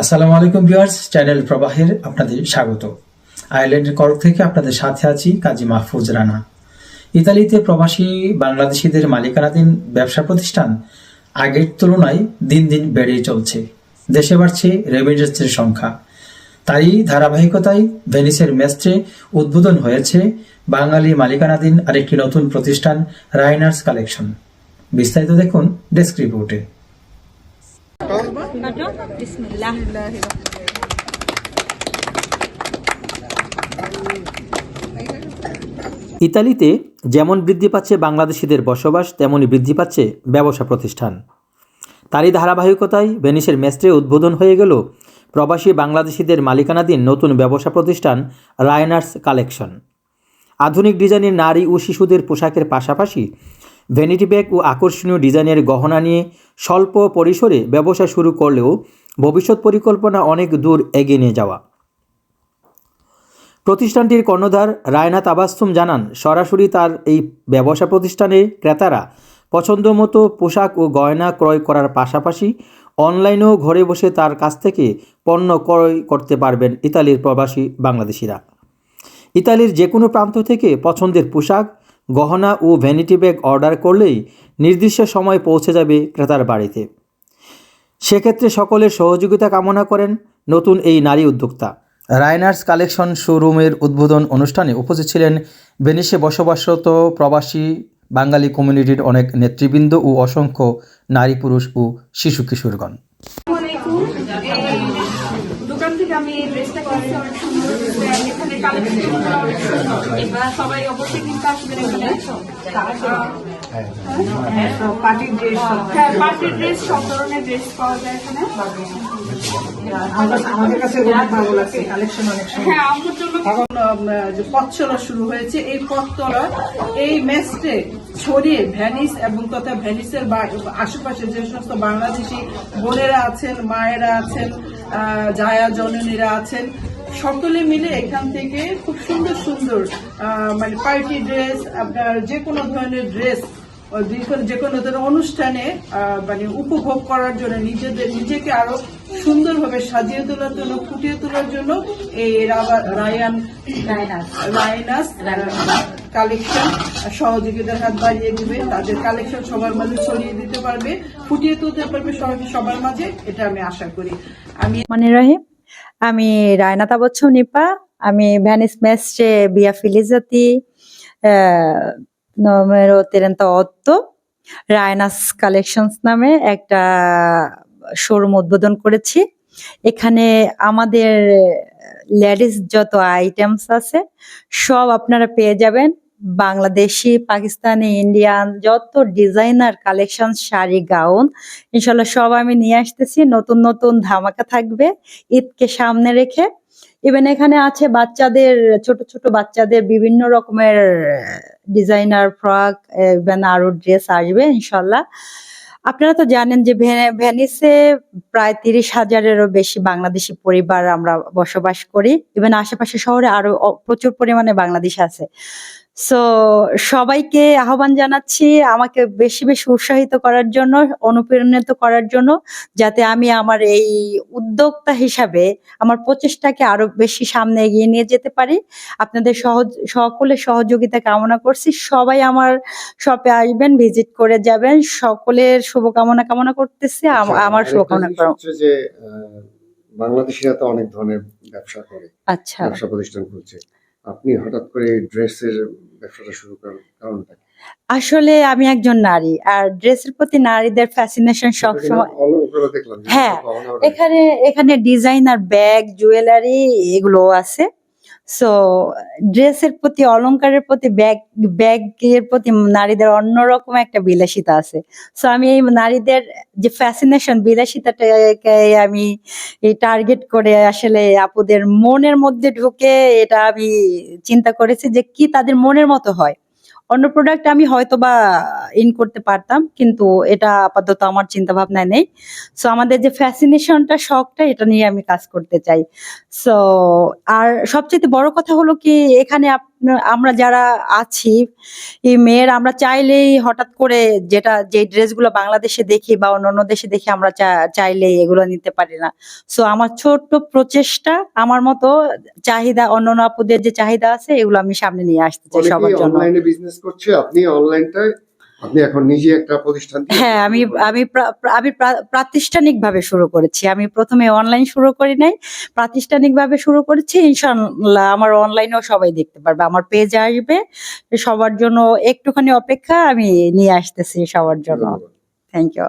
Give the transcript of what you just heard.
আসসালামু আলাইকুম viewers, channel প্রবাহের আপনাদের স্বাগত। আয়ারল্যান্ডের করক থেকে আপনাদের সাথে আছি কাজী মাহফুজ রানা। ইতালিতে প্রবাসী বাংলাদেশিদের মালিকানাধীন ব্যবসা প্রতিষ্ঠান আগের তুলনায় দিন দিন বেড়েই চলছে। দেশে বাড়ছে রেমিডেন্সের সংখ্যা। তারই ধারাবাহিকতায় ভেনিসের মেস্ট্রে উদ্বোধন হয়েছে বাঙালি মালিকানাধীন আরেকটি নতুন প্রতিষ্ঠান, রাইনার্স কালেকশন। বিস্তারিত দেখুন ডেস্ক রিপোর্টে। ইতালিতে যেমন বৃদ্ধি পাচ্ছে বাংলাদেশিদের বসবাস, তেমনই বৃদ্ধি পাচ্ছে ব্যবসা প্রতিষ্ঠান। তারই ধারাবাহিকতায় ভেনিসের মেস্ট্রে উদ্বোধন হয়ে গেল প্রবাসী বাংলাদেশিদের মালিকানাধীন নতুন ব্যবসা প্রতিষ্ঠান রায়নার্স কালেকশন। আধুনিক ডিজাইনের নারী ও শিশুদের পোশাকের পাশাপাশি ভ্যানিটি ব্যাগ ও আকর্ষণীয় ডিজাইনের গহনা নিয়ে স্বল্প পরিসরে ব্যবসা শুরু করলেও ভবিষ্যৎ পরিকল্পনা অনেক দূর এগিয়ে নিয়ে যাওয়া। প্রতিষ্ঠানটির কর্ণধার রায়না তাবাস্তুম জানান, সরাসরি তার এই ব্যবসা প্রতিষ্ঠানে ক্রেতারা পছন্দ মতো পোশাক ও গয়না ক্রয় করার পাশাপাশি অনলাইনেও ঘরে বসে তার কাছ থেকে পণ্য ক্রয় করতে পারবেন ইতালির প্রবাসী বাংলাদেশিরা। ইতালির যে কোনো প্রান্ত থেকে পছন্দের পোশাক গহনা ও ভ্যানিটি ব্যাগ অর্ডার করলেই নির্দিষ্ট সময় পৌঁছে যাবে ক্রেতার বাড়িতে। সেক্ষেত্রে সকলের সহযোগিতা কামনা করেন নতুন এই নারী উদ্যোক্তা। রায়নার্স কালেকশন শোরুমের উদ্বোধন অনুষ্ঠানে উপস্থিত ছিলেন ভেনিসে বসবাসরত প্রবাসী বাঙালি কমিউনিটির অনেক নেতৃবৃন্দ ও অসংখ্য নারী পুরুষ ও শিশু কিশোরগণ। দোকান থেকে আমি এই ড্রেসটা কিনছি অনেক সুন্দর এখানে কালেকশন অনেক সুন্দর। এবার সবাই অবশ্যই কিনতে আসবেন এখানে। পার্টির ড্রেস হ্যাঁ পার্টির ড্রেস সব ধরনের ড্রেস পাওয়া যায় এখানে। আমাদের কাছে অনেক ভালো লাগছে কালেকশন অনেক হ্যাঁ আমার জন্য যে পথ চলা শুরু হয়েছে এই পথ চলা এই ম্যাচটে ছড়িয়ে ভ্যানিস এবং তথা ভ্যানিসের আশেপাশে যে সমস্ত বাংলাদেশি বোনেরা আছেন মায়েরা আছেন জায়া জননীরা আছেন, সকলে মিলে এখান থেকে খুব সুন্দর সুন্দর মানে পার্টি ড্রেস আপনার যে কোনো ধরনের ড্রেস যে কোনো- ধরনের অনুষ্ঠানে আহ, মানে উপভোগ করার জন্য নিজেদের নিজেকে আরও সুন্দরভাবে সাজিয়ে তোলার জন্য ফুটিয়ে তোলার জন্য এই রাবা- রায়ান রায়নাস। কালেকশন সহযোগিতার হাত বাড়িয়ে দিবে। তাদের কালেকশন সবার মাঝে ছড়িয়ে দিতে পারবে ফুটিয়ে তুলতে পারবে সবার মাঝে এটা আমি আশা করি। আমি মানে রহিম আমি রায়না তাবচ্ছ নিপা আমি ভ্যানিস মেস্টে বিয়া ফিলিজাতি নমেরো তেরেন্তা অত্ত রায়নাস কালেকশনস নামে একটা শোরুম উদ্বোধন করেছি। এখানে আমাদের লেডিস যত আইটেমস আছে, সব আপনারা পেয়ে যাবেন। বাংলাদেশি, পাকিস্তানি ইন্ডিয়ান যত ডিজাইনার কালেকশন শাড়ি, গাউন, ইনশাল্লাহ সব আমি নিয়ে আসতেছি। নতুন নতুন ধামাকা থাকবে। ঈদকে সামনে রেখে ইভেন এখানে আছে বাচ্চাদের, ছোট ছোট বাচ্চাদের বিভিন্ন রকমের ডিজাইনার ফ্রক ইভেন আরও ড্রেস আসবে ইনশাল্লাহ। আপনারা তো জানেন যে ভেনিসে প্রায় তিরিশ হাজারেরও বেশি বাংলাদেশি পরিবার আমরা বসবাস করি। ইভেন আশেপাশে শহরে আরও প্রচুর পরিমাণে বাংলাদেশ আছে। সো সবাইকে আহ্বান জানাচ্ছি আমাকে বেশি বেশি উৎসাহিত করার জন্য অনুপ্রাণিত করার জন্য যাতে আমি আমার এই উদ্যোক্তা হিসাবে আমার প্রচেষ্টাকে আরও বেশি সামনে এগিয়ে নিয়ে যেতে পারি। আপনাদের সহজ সকলের সহযোগিতা কামনা করছি। সবাই আমার শপে আসবেন ভিজিট করে যাবেন। সকলের শুভকামনা কামনা করতেছি। আচ্ছা, আমার শুভকামনা বাংলাদেশিরা তো অনেক ধরনের ব্যবসা করে আচ্ছা। ব্যবসা প্রতিষ্ঠান খুলছে। আপনি হঠাৎ করে ড্রেসের ব্যবসাটা শুরু করার কারণটা আসলে আমি একজন নারী আর ড্রেসের প্রতি নারীদের ফ্যাসিনেশন সবসময় হ্যাঁ, এখানে এখানে ডিজাইনার ব্যাগ জুয়েলারি এগুলো আছে। সো ড্রেসের প্রতি, অলংকারের প্রতি ব্যাগ ব্যাগের প্রতি নারীদের অন্যরকম একটা বিলাসিতা আছে। সো আমি এই নারীদের যে ফ্যাসিনেশন বিলাসিতাটাকে আমি এই টার্গেট করে আসলে আপুদের মনের মধ্যে ঢুকে এটা আমি চিন্তা করেছি যে কি তাদের মনের মতো হয়। অন্য প্রোডাক্ট আমি হয়তো বা ইন করতে পারতাম, কিন্তু এটা আপাতত আমার চিন্তা ভাবনায় নেই। সো আমাদের যে ফ্যাসিনেশনটা শখটা, এটা নিয়ে আমি কাজ করতে চাই। সো আর সবচেয়ে বড় কথা হলো কি, এখানে আমরা যারা আছি এই মেয়ের আমরা চাইলেই হঠাৎ করে যেটা যে ড্রেসগুলো বাংলাদেশে দেখি বা অন্য দেশে দেখি আমরা চা- চাইলেই এগুলো নিতে পারি না। সো আমার ছোট্ট প্রচেষ্টা আমার মতো চাহিদা অন্য আপুদের যে চাহিদা আছে এগুলো আমি সামনে নিয়ে আসতে চাই সবার জন্য। অনলাইনে বিজনেস করছে আপনি অনলাইনটায় আপনি এখন নিজে একটা প্রতিষ্ঠান হ্যাঁ আমি আমি আমি প্রাতিষ্ঠানিক ভাবে শুরু করেছি। আমি প্রথমে অনলাইন শুরু করি নাই প্রাতিষ্ঠানিক ভাবে শুরু করেছি ইনশাল্লাহ আমার অনলাইনেও সবাই দেখতে পারবে আমার পেজে আসবে সবার জন্য একটুখানি অপেক্ষা আমি নিয়ে আসতেছি সবার জন্য। Thank you